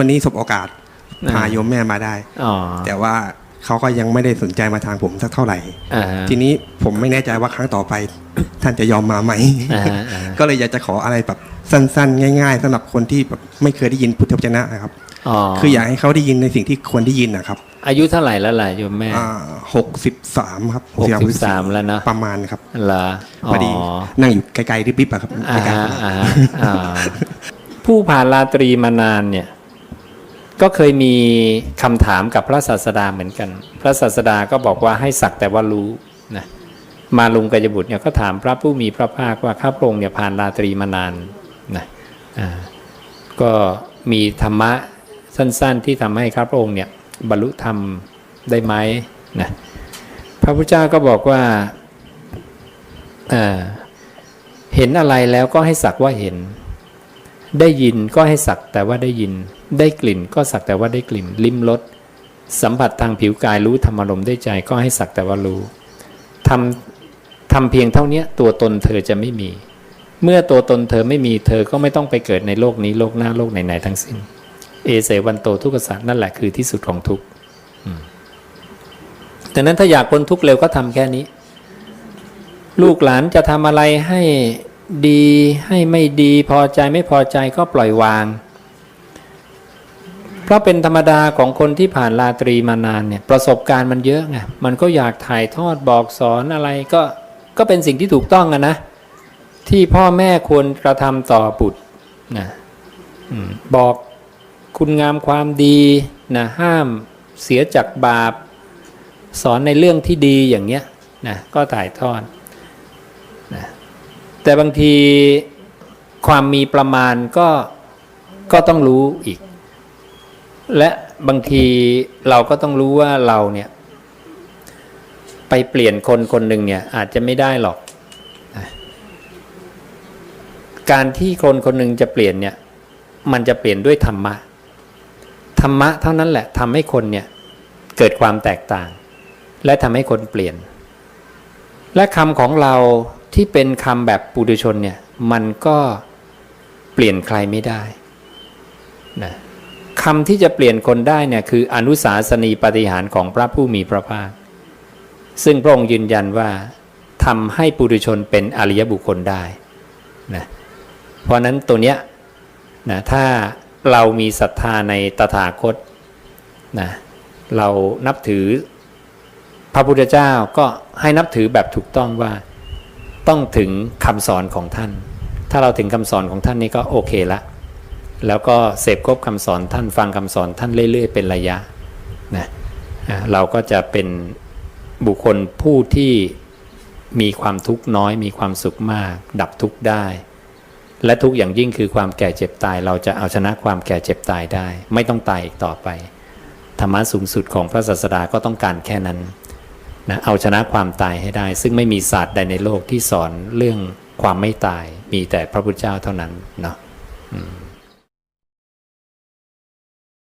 วันนี้สบโอกาสอ่าพาโยมแม่มาได้อ๋อแต่ว่าเขาก็ยังไม่ได้สนใจมาทางผมสักเท่าไหร่อ่าฮะทีนี้ผมไม่แน่ใจว่าครั้งต่อไป ท่านจะยอมมาไหมอ่าฮะอ่าฮะก็เลยอยากจะขออะไรแบบสั้นๆ ง่ายๆสำหรับคนที่แบบไม่เคยได้ยินพุทธวจนะนะครับอ๋อคืออยากให้เขาได้ยินในสิ่งที่ควรได้ยินนะครับ อายุเท่าไหร่แล้วล่ะโยมแม่หกสิบสามครับหกสิบสามแล้วนะประมาณครับเหรอพอดีนั่งอยู่ไกลๆริบๆอะครับอ่าไม่กล้าฮะอ่าฮะอ่าผู้ผ่านราตรีมานานเนี่ย ก็เคยมีคำถามกับพระศาสดาเหมือนกัน พระศาสดาก็บอกว่าให้สักแต่ว่ารู้นะมาลุงกยบุตรเนี่ยก็ถามพระผู้มีพระภาคว่าข้าพระองค์เนี่ยผ่านราตรีมานานนะก็มีธรรมะสั้น ๆ ที่ทำให้ข้าพระองค์เนี่ยบรรลุธรรมได้ไหมนะพระพุทธเจ้าก็บอกว่าเห็นอะไรแล้วก็ให้สักว่าเห็น ได้ยินก็ให้สักแต่ว่าได้ยิน ได้กลิ่นก็สักแต่ว่าได้กลิ่น ลิ้มรสสัมผัสทางผิวกายรู้ธรรมารมณ์ได้ใจก็ให้สักแต่ว่ารู้ทำทำเพียงเท่านี้ตัวตนเธอจะไม่มี เมื่อตัวตนเธอไม่มีเธอก็ไม่ต้องไปเกิดในโลกนี้โลกหน้าโลกไหนๆทั้งสิ้น เอเสวันโตทุกขสัตว์นั่นแหละคือที่สุดของทุกข์อืมดังนั้นถ้าอยากพ้นทุกข์เร็วก็ทำแค่นี้ ลูกหลานจะทำอะไรให้ ดีให้ไม่ดีพอใจไม่พอใจก็ปล่อยวาง เพราะเป็นธรรมดาของคนที่ผ่านราตรีมานานเนี่ยประสบการณ์มันเยอะไงมันก็อยากถ่ายทอดบอกสอนอะไรก็ก็เป็นสิ่งที่ถูกต้องอะนะ ที่พ่อแม่ควรกระทำต่อบุตรนะอบอกคุณงามความดีนะห้ามเสียจากบาป สอนในเรื่องที่ดีอย่างเนี้ยนะก็ถ่ายทอด แต่บางทีความมีประมาณก็ก็ต้องรู้อีก และบางทีเราก็ต้องรู้ว่าเราเนี่ย ไปเปลี่ยนคนคนหนึ่งเนี่ย อาจจะไม่ได้หรอก การที่คนคนหนึ่งจะเปลี่ยนเนี่ย มันจะเปลี่ยนด้วยธรรมะ ธรรมะเท่านั้นแหละทำให้คนเนี่ย เกิดความแตกต่าง และทำให้คนเปลี่ยน และคำของเรา ที่เป็นคำแบบปุถุชนเนี่ยมันก็เปลี่ยนใครไม่ได้นะคำที่จะเปลี่ยนคนได้เนี่ยคืออนุสาสนีปฏิหารของพระผู้มีพระภาค ซึ่งพระองค์ยืนยันว่าทำให้ปุถุชนเป็นอริยบุคคลได้นะเพราะนั้นตัวเนี้ยนะถ้าเรามีศรัทธาในตถาคตนะเรานับถือพระพุทธเจ้าก็ให้นับถือแบบถูกต้องว่า ต้องถึงคำสอนของท่าน ถ้าเราถึงคำสอนของท่านนี่ก็โอเคละ แล้วก็เสพครบคำสอนท่านฟังคำสอนท่านเรื่อย ๆ เป็นระยะนะเราก็จะเป็นบุคคลผู้ที่มีความทุกข์น้อย มีความสุขมาก ดับทุกข์ได้ และทุกอย่างยิ่งคือความแก่เจ็บตาย เราจะเอาชนะความแก่เจ็บตายได้ ไม่ต้องตายอีกต่อไป ธรรมะสูงสุดของพระศาสดาก็ต้องการแค่นั้น นะเอาชนะความตายให้ได้ ซึ่งไม่มีศาสตร์ใดในโลกที่สอนเรื่องความไม่ตาย มีแต่พระพุทธเจ้าเท่านั้นเนาะ